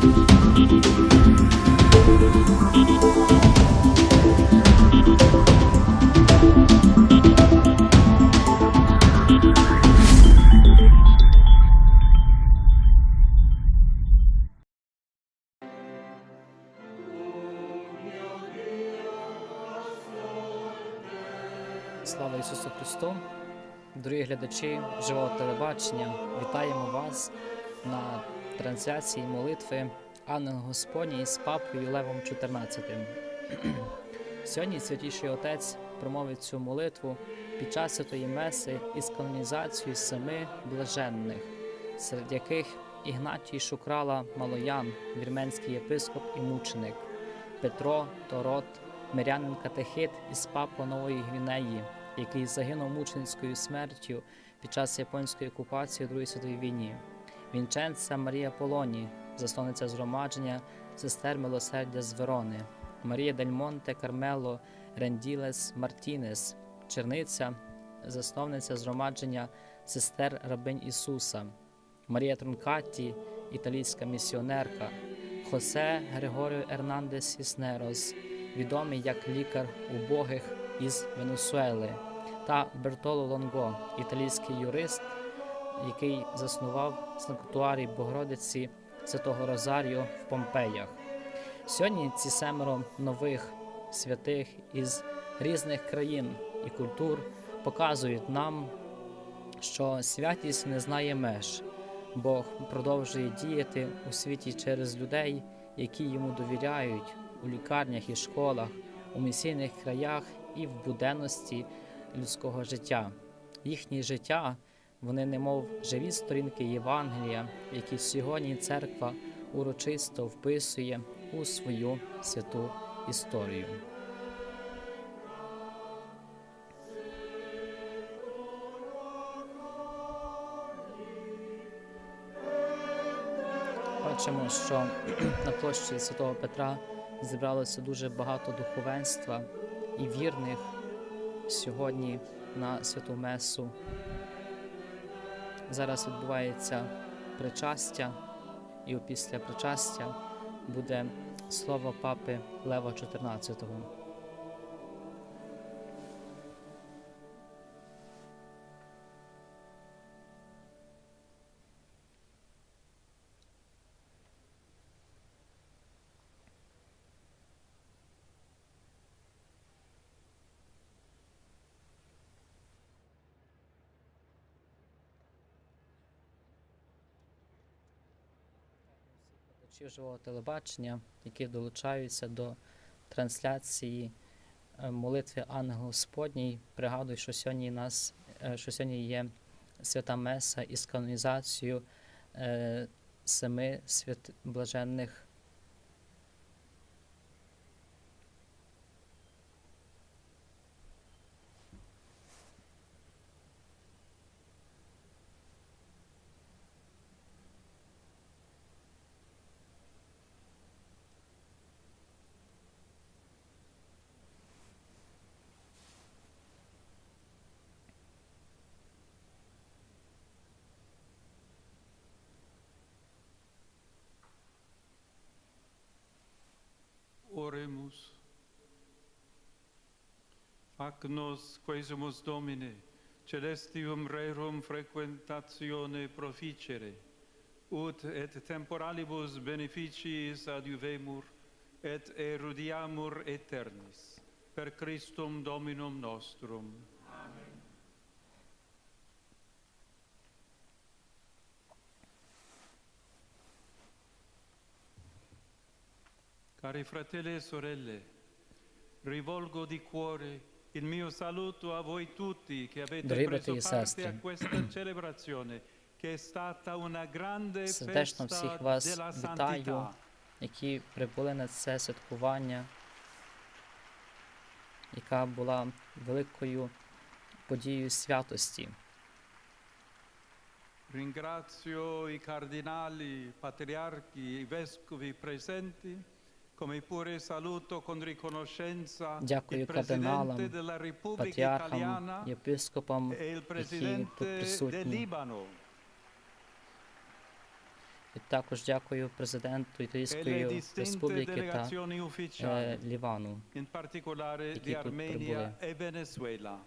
Слава Ісусу Христу! Дорогі глядачі живого телебачення, вітаємо вас на трансляції молитви Ангел Господній з папою Левом XIV. Сьогодні Святіший Отець промовить цю молитву під час святої меси із канонізацією семи блаженних, серед яких Ігнатій Шукрала Малоян, вірменський єпископ і мученик, Петро Торот, мирянин катехит із Папуа Нової Гвінеї, який загинув мученицькою смертю під час японської окупації у Другій світовій війні. Вінченця Марія Полоні, засновниця згромадження сестер милосердя з Верони, Марія Дель Монте Кармело Ренділес Мартінес, черниця, засновниця згромадження сестер рабинь Ісуса, Марія Трункатті, італійська місіонерка, Хосе Григоріо Ернандес Сіснерос, відомий як лікар убогих із Венесуели, та Бертоло Лонго, італійський юрист, який заснував санктуарій Богородиці Святого Розаріо в Помпеях. Сьогодні ці семеро нових святих із різних країн і культур показують нам, що святість не знає меж. Бог продовжує діяти у світі через людей, які йому довіряють у лікарнях і школах, у місійних краях і в буденності людського життя. Їхнє життя вони немов живі сторінки Євангелія, які сьогодні церква урочисто вписує у свою святу історію. Бачимо, що на площі Святого Петра зібралося дуже багато духовенства і вірних сьогодні на святу Месу. Зараз відбувається причастя, і після причастя буде слово папи Лева 14. глядачі живого телебачення, які долучаються до трансляції е, молитви Ангел Господній. Пригадую, що сьогодні нас, е, що сьогодні є свята Меса із канонізацією е, семи свят... блаженних Ac nos, quesumus Domine, celestium rerum frequentatione proficere, ut et temporalibus beneficiis adjuvemur, et erudiamur eternis, per Christum Dominum nostrum. Amen. Cari fratelli e sorelle, rivolgo di cuore il mio saluto a voi tutti che avete Дорогі preso брати і parte сестри, a questa celebrazione che è stata una grande Сердечно всіх вас вітаю, які прибули на це святкування, яка була великою подією святості. Ringrazio i cardinali, i patriarchi, i vescovi presenti, Дякую кардиналам, патріархам, єпископам, e які тут присутні. І також дякую президенту e Італійської Республіки та е, Лівану Які тут e Venezuela.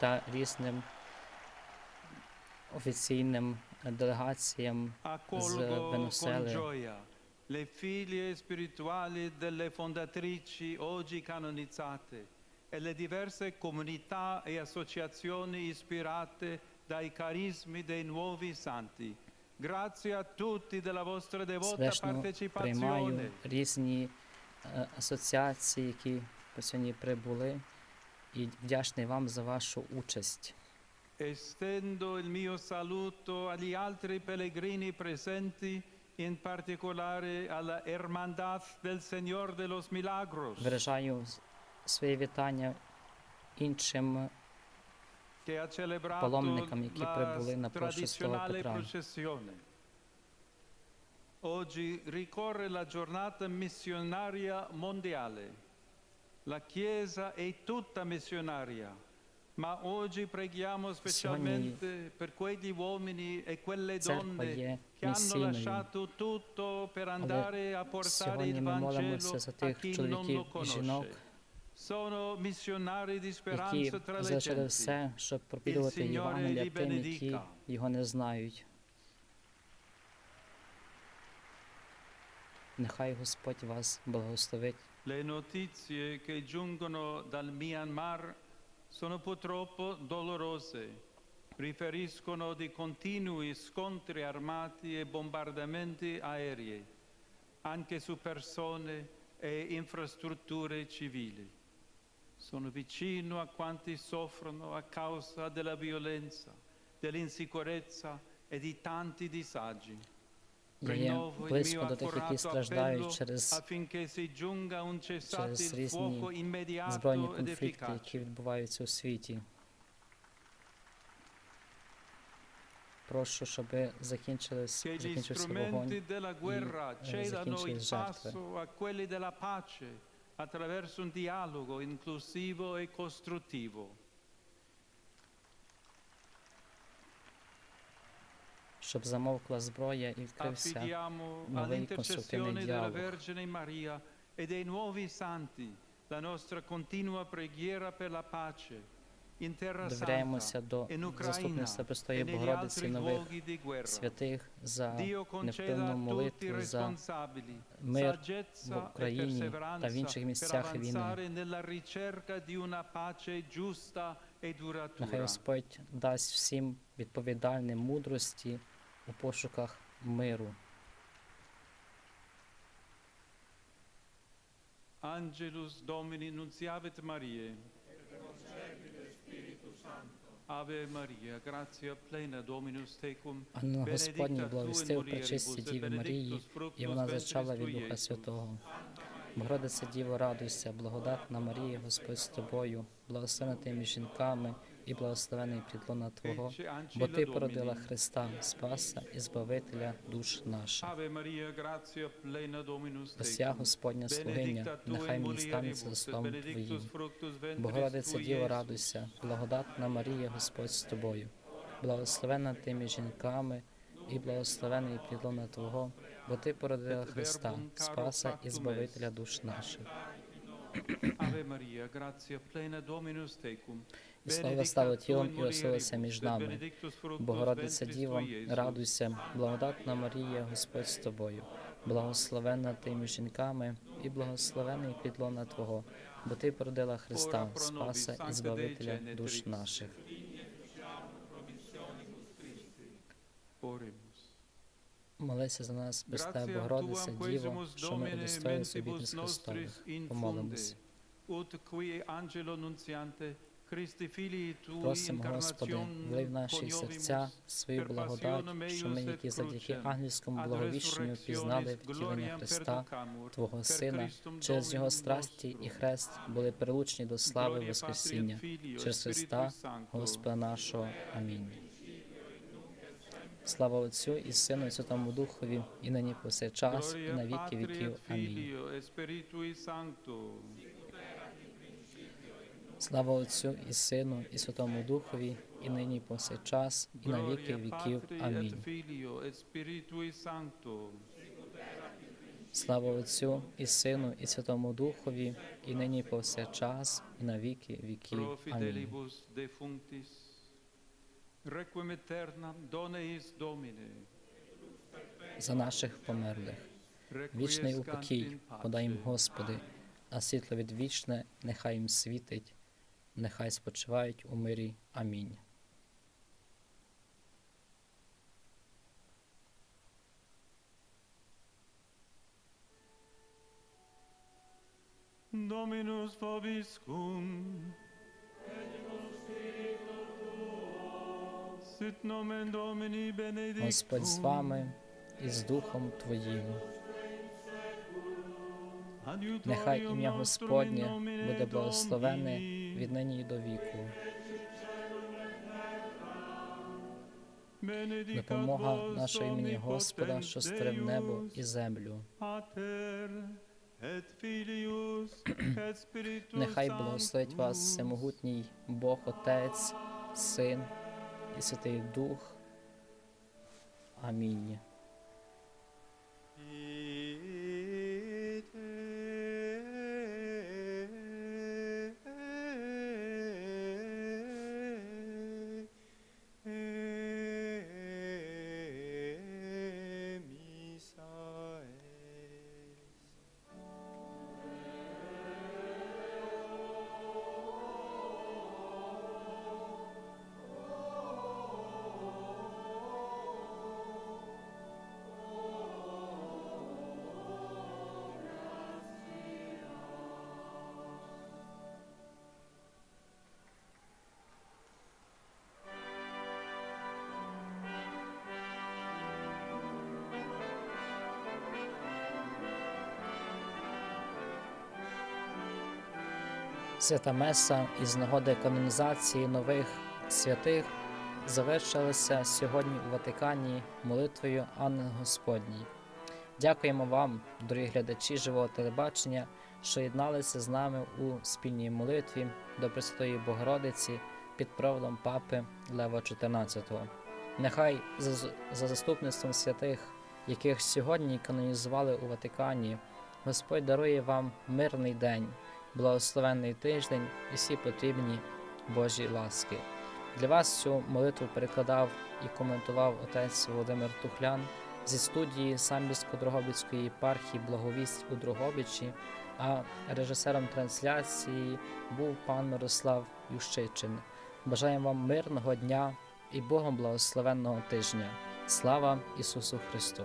та різним офіційним делегаціям Venezuela. gioia le figlie spirituali delle fondatrici oggi canonizzate e le diverse comunità e associazioni ispirate dai carismi dei nuovi santi. Grazie a tutti della vostra devota Сердечно приймаю partecipazione. різні е, асоціації, які сьогодні прибули, і вдячний вам за вашу участь. Estendo il mio saluto agli altri pellegrini presenti, in particolare alla Hermandad del Señor de los Milagros. Виражаю с- своє вітання іншим che ha celebrato паломникам, які la прибули на площу Святого tradizionale Петра. processione. Oggi ricorre la giornata missionaria mondiale. La Chiesa è tutta missionaria, Ma oggi preghiamo specialmente per quegli uomini e quelle Церква donne є che hanno місійною. lasciato tutto per andare a portare Сьогодні il ми молимося Vangelo за a тих chi non чоловіків lo і жінок, conosce. Sono missionari di які speranza tra le залишили все, щоб проповідувати Signore Євангелія li тим, які benedica. його не знають. Нехай Господь вас благословить. Le notizie che giungono dal Myanmar sono purtroppo dolorose. Riferiscono di continui scontri armati e bombardamenti aerei, anche su persone e infrastrutture civili. Sono vicino a quanti soffrono a causa della violenza, dell'insicurezza e di tanti disagi. Є близько до тих, які страждають через через різні збройні конфлікти, які відбуваються у світі. Прошу, щоб закінчились, закінчився вогонь. eh, il закінчились жертви. attraverso un dialogo inclusivo e costruttivo. Щоб замовкла зброя і відкрився новий конструктивний діалог. E dei nuovi santi la nostra continua preghiera per la pace in Terra Довіряємося до заступництва e Престої Богородиці нових святих за невпинну молитву за мир в Україні e та в інших місцях війни. e Нехай. Господь дасть всім відповідальним мудрості у пошуках миру. Angelus Domini nunziavit Mariae. Ave Maria, gratia plena Dominus tecum, benedicta tu in благовістив пречисті Діві Марії, і вона зачала від Духа Святого. Богородиця Діво, радуйся, благодатна Марія, Господь з тобою, благословена ти між жінками і благословений плідлона Твого, бо Ти породила Христа, Спаса і Збавителя душ наших. Tecum. Господня слугиня, нехай мені станеться за словом Твоїм. Богородиця Діво, радуйся, благодатна Марія, Господь з тобою, благословена ти між жінками, і благословений плідлона Твого, бо Ти породила Христа, Спаса і Збавителя душ наших. Ave Maria, gratia plena Dominus tecum. І слава Benedicta стало тілом і оселилося між нами. Богородиця Діво, радуйся, благодатна Марія, Господь з тобою, благословенна ти між жінками, і благословений підлона Твого, бо Ти породила Христа, Спаса і Збавителя душ наших. Молися за нас, Престе Gratia Богородиця Діво, що ми Domine удостоїли mentibus обітниць Христових. Помолимось. ut qui angelo nunziante, Просимо, Господи, влий в наші серця свою благодать, що ми, які завдяки ангельському благовіщенню пізнали втілення Христа, Твого Сина, через Його страсті і хрест були прилучні до слави Воскресіння через Христа, Господа нашого. Амінь. Слава Отцю і Сину, і Святому Духові, і нині повсякчас, і на віки віків. Амінь. Слава Отцю і Сину, і Святому Духові, і нині і повсякчас, і на віки віків. Амінь. Слава Отцю і Сину, і Святому Духові, і нині і повсякчас, і на віки віків. Амінь. За наших померлих. Вічний упокій подай їм, Господи, а світло відвічне нехай їм світить, нехай спочивають у мирі. Амінь. Dominus vobiscum. Sit nomen Domini benedictum. Господь з вами і з Духом Твоїм. Нехай ім'я Господнє буде благословене. Віднині і до віку. Допомога vos імені Господа, що створив небо і землю. Нехай благословить вас всемогутній Бог Отець, Син і Святий Дух. Амінь. Свята Меса із нагоди канонізації нових святих завершилася сьогодні у Ватикані молитвою Анни Господній. Дякуємо вам, дорогі глядачі живого телебачення, що єдналися з нами у спільній молитві до Пресвятої Богородиці під проводом Папи Лева XIV. Нехай за, за заступництвом святих, яких сьогодні канонізували у Ватикані, Господь дарує вам мирний день, благословенний тиждень і всі потрібні Божі ласки. Для вас цю молитву перекладав і коментував отець Володимир Тухлян зі студії Самбірсько-Дрогобицької єпархії Благовість у Дрогобичі, а режисером трансляції був пан Мирослав Ющичин. Бажаємо вам мирного дня і Богом благословенного тижня. Слава Ісусу Христу!